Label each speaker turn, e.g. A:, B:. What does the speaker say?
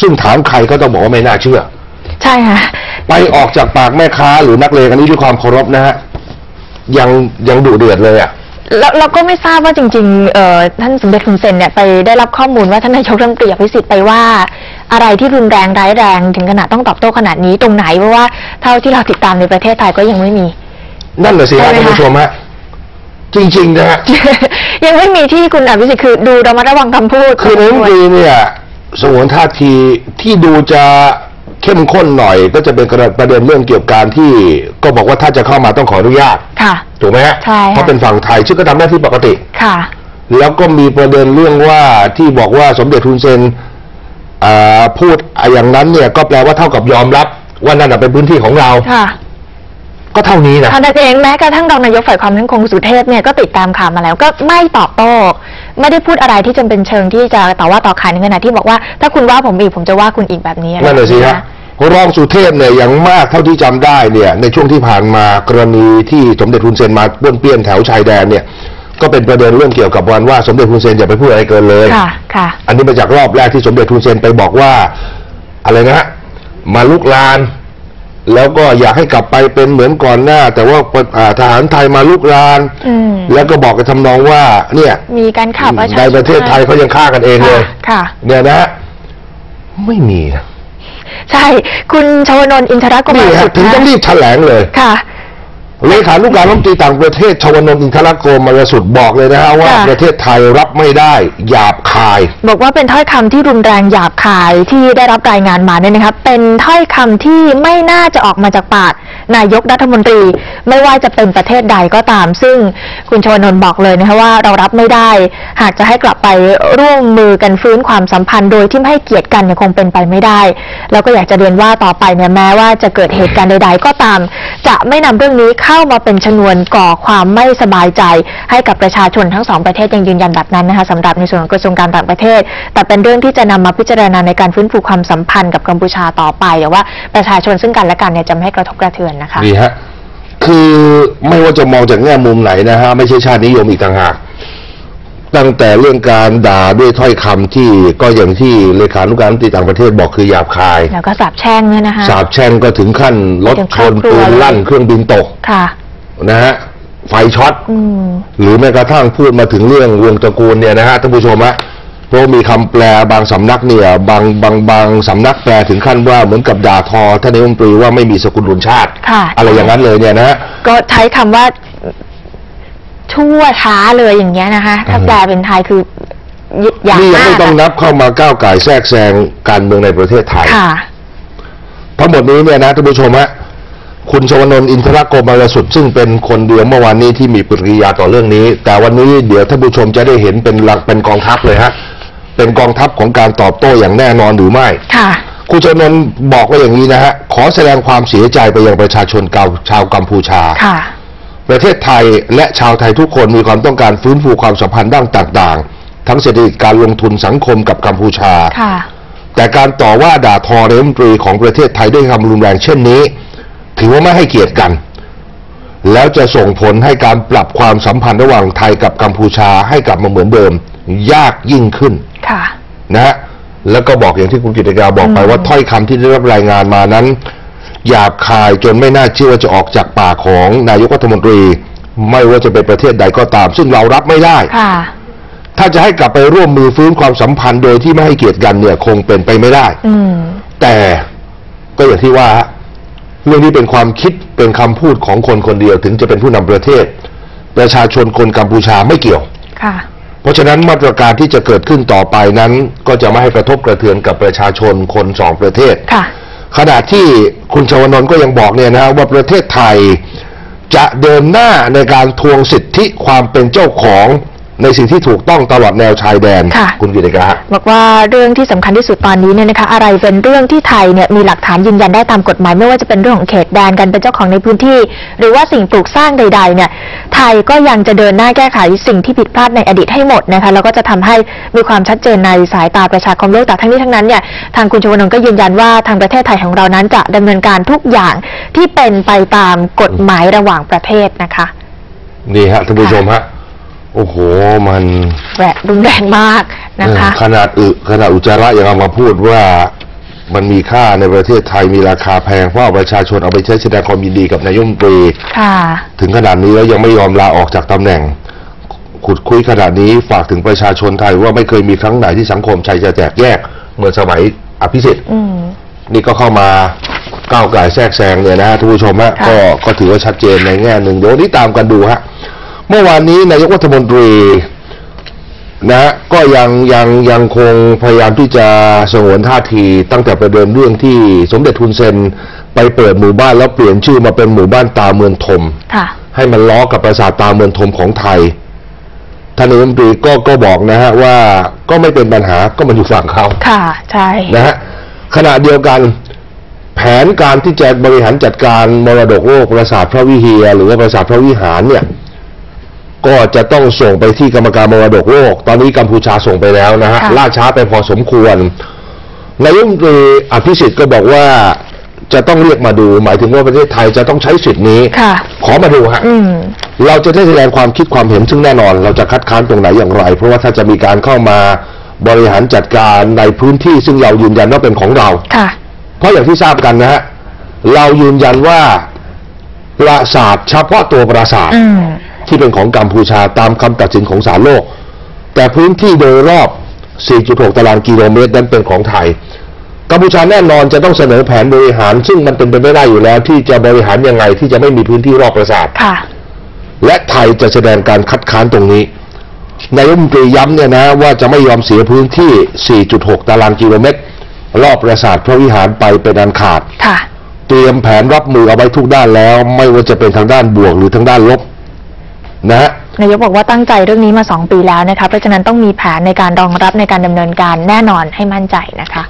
A: ซึ่งถามใครก็ต้องบอกว่าไม่น่าเชื่อ
B: ใช่ค่ะ
A: ไปออกจากปากแม่ค้าหรือนักเลงอันนี้ด้วยความเคารพนะฮะยังยังดุเดือดเลยอะ
B: แล้วเราก็ไม่ทราบว่าจริงๆเอ่อท่านสมเด็จคุณเซนเนี่ยไปได้รับข้อมูลว่าท่านนายกรัฐมนตรีอภิสิทธิ์ไปว่า อะไรที่รุนแรงร้ายแรงถึงขนาดต้องตอบโต้ขนาดนี้ตรงไหนเพราะว่าเท่าที่เราติดตามในประเทศไทยก็ยังไม่มี
A: นั่นแหละสิฮะ
B: ใช่ไหม
A: ท่าน
B: คะ
A: ผู้ชมฮะจริงๆนะฮะ
B: ยังไม่มีที่คุณอภิสิทธิ์คือดูระมัดระวังคำพูด
A: คือในมนตรีเนี่ย สงวนท่าทีที่ดูจะเข้มข้นหน่อย ก็จะเป็นประเด็นเรื่องเกี่ยวกับการที่ก็บอกว่าถ้าจะเข้ามาต้องขออนุญาต
B: ค่ะ
A: ถูกไหมฮะ
B: ใช่ค่ะ
A: เพราะเป็นฝั่งไทยซึ่งก็ทำหน้าที่ปกติ
B: ค่ะ
A: แล้วก็มีประเด็นเรื่องว่าที่บอกว่าสมเด็จทุนเซนอ่าพูดอย่างนั้นเนี่ยก็แปลว่าเท่ากับยอมรับว่านั่นนะเป็นพื้นที่ของเรา
B: ค่ะ
A: ก็เท่านี้นะ
B: ท่านนายเองแม้กระทั่งรองนายกฝ่ายความมั่นคงสุเทพเนี่ยก็ติดตามข่าวมาแล้วก็ไม่ตอบโต้ไม่ได้พูดอะไรที่จำเป็นเชิงที่จะต่อว่าต่อขานในขณะที่บอกว่า ถ้าคุณว่าผมอีกผมจะว่าคุณอีกแบบนี้อไร
A: นั่นแหละสิ
B: แบบ
A: ฮะรองสุเทพเนี่ยอย่างมากเท่าที่จำได้เนี่ยในช่วงที่ผ่านมากรณีที่สมเด็จทุนเซนมาป้วนเปี้ยนแถวชายแดนเนี่ยก็เป็นประเด็นเรื่องเกี่ยวกับวันว่าสมเด็จทุนเซนอย่าไปพูดอะไรเกินเลย
B: ค่ะค่ะ
A: อันนี้มาจากรอบแรกที่สมเด็จทุนเซนไปบอกว่า อะไรนะฮะมาลุกลาน แล้วก็อยากให้กลับไปเป็นเหมือนก่อนหน้า แต่ว่าอ่าทหารไทยมาลุกลาน
B: อืม
A: แล้วก็บอกกันทำนองว่า เนี่ย
B: มีการขับประชาชน
A: ในประเทศไทยเขายังฆ่ากันเองเลย
B: ค่ะค่ะ
A: เนี่ยนะฮะไม่มีนะ
B: ใช่ คุณชวนนท์อินทรก
A: นี่
B: มล
A: ฮะ
B: สุทธิ์
A: ถึงต้อง
B: นะ
A: รีบแถลงเลย
B: ค่ะ
A: เลขานุการรัฐมนตรีต่างประเทศชวนนท์อินทรโกมลสุดบอกเลยนะฮะว่า
B: ค่ะ
A: ประเทศไทยรับไม่ได้หยาบคาย
B: บอกว่าเป็นถ้อยคำที่รุนแรงหยาบคายที่ได้รับรายงานมาเนี่ยนะครับเป็นถ้อยคำที่ไม่น่าจะออกมาจากปากนายกรัฐมนตรี ไม่ว่าจะเป็นประเทศใดก็ตาม ซึ่งคุณชวนนท์บอกเลยนะคะว่าเรารับไม่ได้ หากจะให้กลับไปร่วมมือกันฟื้นความสัมพันธ์โดยที่ไม่ให้เกียรติกันเนี่ยคงเป็นไปไม่ได้ แล้วก็อยากจะเรียนว่าต่อไปเนี่ยแม้ว่าจะเกิดเหตุการณ์ใด ๆ ก็ตาม จะไม่นำเรื่องนี้เข้าข้ามาเป็นชนวนก่อความไม่สบายใจ ให้กับประชาชนทั้งสองประเทศยังยืนยันแบบนั้นนะคะสำหรับในส่วนของกระทรวงการต่างประเทศ แต่เป็นเรื่องที่จะนำมาพิจารณาในการฟื้นฟูความสัมพันธ์กับกัมพูชาต่อไปแต่ว่าประชาชนซึ่งกันและกันเนี่ยจะไม่ให้กระทบกระเทือนนะคะ
A: ดีฮะคือไม่ว่าจะมองจากแง่มุมไหนนะฮะไม่ใช่ชาตินิยมอีกต่างหาก ตั้งแต่เรื่องการด่าด้วยถ้อยคำที่ก็อย่างที่เลขานุการรัฐมนตรีต่างประเทศบอกคือหยาบคาย
B: แล้วก็สาบแช่งเนี่ยนะคะ
A: สาบแช่งก็ถึงขั้นรถ
B: ถึง
A: ช
B: ครอบ
A: น
B: ครั
A: ปื
B: วน
A: ลั่นเครื่องบินตก
B: ค่ะ
A: นะฮะไฟช็อต
B: อืม
A: หรือแม้กระทั่งพูดมาถึงเรื่องวงตระกูลเนี่ยนะฮะท่านผู้ชมฮะเพราะมีคำแปลบางสำนักเนี่ยบางบางบางสำนักแปลถึงขั้นว่าเหมือนกับด่าทอท่านนายกรัฐมนตรีว่าไม่มีสกุลรุนชาติ
B: ค่ะ
A: อะไรอย่างนั้นเลยเนี่ยนะฮะ
B: ก็ใช้คำว่า ชั่วช้าเลยอย่างเงี้ยนะคะ ถ้า
A: อืม
B: แปลเป็นไทยคือหยาบ
A: นี่ยัง
B: มา
A: ไม่
B: ก
A: ต้องนับเข้ามาก้าวไก่ายแทรกแซงการเมืองในประเทศไทย
B: ค่ะ
A: ทั้งหมดนี้เนี่ยนะท่านผู้ชมฮะคุณชวนนท์อินทรโกมลสุดซึ่งเป็นคนเดียวเมื่อวานนี้ที่มีปฏิกิริยาต่อเรื่องนี้ แต่วันนี้เดี๋ยวท่านผู้ชมจะได้เห็นเป็นหลักเป็นกองทัพเลยฮะเป็นกองทัพของการตอบโต้อย่างแน่นอนหรือไม่
B: ค่ะ
A: คุณชวนนท์บอกว่าอย่างนี้นะฮะขอแสดงความเสียใจไปยังประชาชนเก่าชาวกัมพูชา
B: ค่ะ
A: ประเทศไทยและชาวไทยทุกคนมีความต้องการฟื้นฟูความสัมพันธ์ด้านต่างๆ ทั้งเศรษฐกิจการลงทุนสังคมกับกัมพูชา
B: ค่ะ
A: แต่การต่อว่าด่าทอนายกรัฐมนตรีของประเทศไทยด้วยคำรุนแรงเช่นนี้ ถือว่าไม่ให้เกียรติกัน แล้วจะส่งผลให้การปรับความสัมพันธ์ระหว่างไทยกับกัมพูชาให้กลับมาเหมือนเดิม ยากยิ่งขึ้น
B: ค่ะ
A: นะฮะแล้วก็บอกอย่างที่คุณกิตติกาบอกไปว่าถ้อยคำที่ได้รับรายงานมานั้น หยาบคายจนไม่น่าเชื่อว่าจะออกจากปากของนายกรัฐมนตรี ไม่ว่าจะเป็นประเทศใดก็ตาม ซึ่งเรารับไม่ได้
B: ค่ะ
A: ถ้าจะให้กลับไปร่วมมือฟื้นความสัมพันธ์โดยที่ไม่ให้เกียรติกันเนี่ยคงเป็นไปไม่ได้
B: อืม
A: แต่ก็อย่างที่ว่าฮะเรื่องนี้เป็นความคิดเป็นคำพูดของคนคนเดียวถึงจะเป็นผู้นำประเทศ ประชาชนคนกัมพูชาไม่เกี่ยว
B: ค่ะ
A: เพราะฉะนั้นมาตรการที่จะเกิดขึ้นต่อไปนั้น ก็จะไม่ให้กระทบกระเทือนกับประชาชนคนสองประเทศ
B: ค่ะ
A: ขณะที่คุณชวนนท์ก็ยังบอกเนี่ยนะฮะว่าประเทศไทยจะเดินหน้าในการทวงสิทธิความเป็นเจ้าของ ในสิ่งที่ถูกต้องตลอดแนวชายแดน
B: ค่ะ
A: คุณกิติกาฮะ
B: บอกว่าเรื่องที่สำคัญที่สุดตอนนี้เนี่ยนะคะ อะไรเป็นเรื่องที่ไทยเนี่ยมีหลักฐานยืนยันได้ตามกฎหมาย ไม่ว่าจะเป็นเรื่องของเขตแดนกันเป็นเจ้าของในพื้นที่ หรือว่าสิ่งปลูกสร้างใด ๆ เนี่ย ไทยก็ยังจะเดินหน้าแก้ไขสิ่งที่ผิดพลาดในอดีตให้หมดนะคะแล้วก็จะทำให้มีความชัดเจนในสายตาประชาคมโลกแต่ทั้งนี้ทั้งนั้นเนี่ยทางคุณชวนนท์ก็ยืนยันว่าทางประเทศไทยของเรานั้นจะดำเนินการทุกอย่างที่เป็นไปตามกฎหมายระหว่างประเทศนะคะ
A: นี่ฮะท่านผู้ชมฮะ โอ้โหมัน
B: แรงรุนแรงมากนะคะ
A: เออขนาดอึขนาดอุจจาระยังเอามาพูดว่ามันมีค่าในประเทศไทยมีราคาแพง เพราะว่าประชาชนเอาไปใช้แสดงความยินดีกับนายกรัฐมนตรี
B: ค่ะ
A: ถึงขนาดนี้แล้วยังไม่ยอมลาออกจากตำแหน่ง ขุดคุยขนาดนี้ฝากถึงประชาชนไทยว่าไม่เคยมีครั้งไหนที่สังคมไทยจะแตกแยกเหมือนสมัยอภิสิทธิ์
B: อืม
A: นี่ก็เข้ามาก้าวไก่ายแทรกแซงเนี่ยนะฮะทุกผู้ชมฮะ
B: ค่ะ
A: ก็ก็ถือว่าชัดเจนในแง่หนึ่งเดี๋ยววันนี้ตามกันดูฮะ เมื่อวานนี้นายกรัฐมนตรีนะฮะก็ยังยังยังคงพยายามที่จะสงวนท่าทีตั้งแต่ประเด็นเรื่องที่สมเด็จทุนเซนไปเปิดหมู่บ้านแล้วเปลี่ยนชื่อมาเป็นหมู่บ้านตาเมืองทม
B: ค่ะ
A: ให้มันล้อกับปราสาทตาเมืองทมของไทยท่านนายกรัฐมนตรีก็ก็บอกนะฮะว่าก็ไม่เป็นปัญหาก็มันอยู่ฝั่งเขา
B: ค่ะใช่
A: นะฮะขณะเดียวกันแผนการที่จะบริหารจัดการมรดกโลกปราสาทพระวิเฮียรหรือว่าปราสาทพระวิหารเนี่ย ก็จะต้องส่งไปที่กรรมการมรดกโลก ตอนนี้กัมพูชาส่งไปแล้วนะฮะ
B: ค่ะ
A: ล่าช้าไปพอสมควรนายกรัฐมนตรีอภิสิทธิ์ก็บอกว่าจะต้องเรียกมาดู หมายถึงว่าประเทศไทยจะต้องใช้สิทธินี้
B: ค่ะ
A: ขอมาดูฮะ
B: อืม
A: เราจะได้แสดงความคิดความเห็นซึ่งแน่นอน เราจะคัดค้านตรงไหนอย่างไร เพราะว่าถ้าจะมีการเข้ามาบริหารจัดการในพื้นที่ซึ่งเรายืนยันว่าเป็นของเรา
B: ค่ะ
A: เพราะอย่างที่ทราบกันนะฮะ เรายืนยันว่าปราสาทเฉพาะตัวปราสาท
B: อืม
A: ที่เป็นของกัมพูชาตามคำตัดสินของศาลโลก แต่พื้นที่โดยรอบ 4.6 ตารางกิโลเมตรนั้นเป็นของไทย กัมพูชาแน่นอนจะต้องเสนอแผนบริหาร ซึ่งมันเป็นไปไม่ได้อยู่แล้ว ที่จะบริหารยังไงที่จะไม่มีพื้นที่รอบปราสาท
B: ค่ะ
A: และไทยจะแสดงการคัดค้านตรงนี้นายกรัฐมนตรีย้ำเนี่ยนะว่าจะไม่ยอมเสียพื้นที่ 4.6 ตารางกิโลเมตร รอบปราสาทพระวิหารไปเป็นอันขาด
B: ค่ะ
A: เตรียมแผนรับมือเอาไว้ทุกด้านแล้ว ไม่ว่าจะเป็นทางด้านบวกหรือทางด้านลบ นะฮะ
B: นายกบอกว่าตั้งใจเรื่องนี้มาสองปีแล้วนะคะ เพราะฉะนั้นต้องมีแผนในการรองรับในการดำเนินการแน่นอนให้มั่นใจนะคะ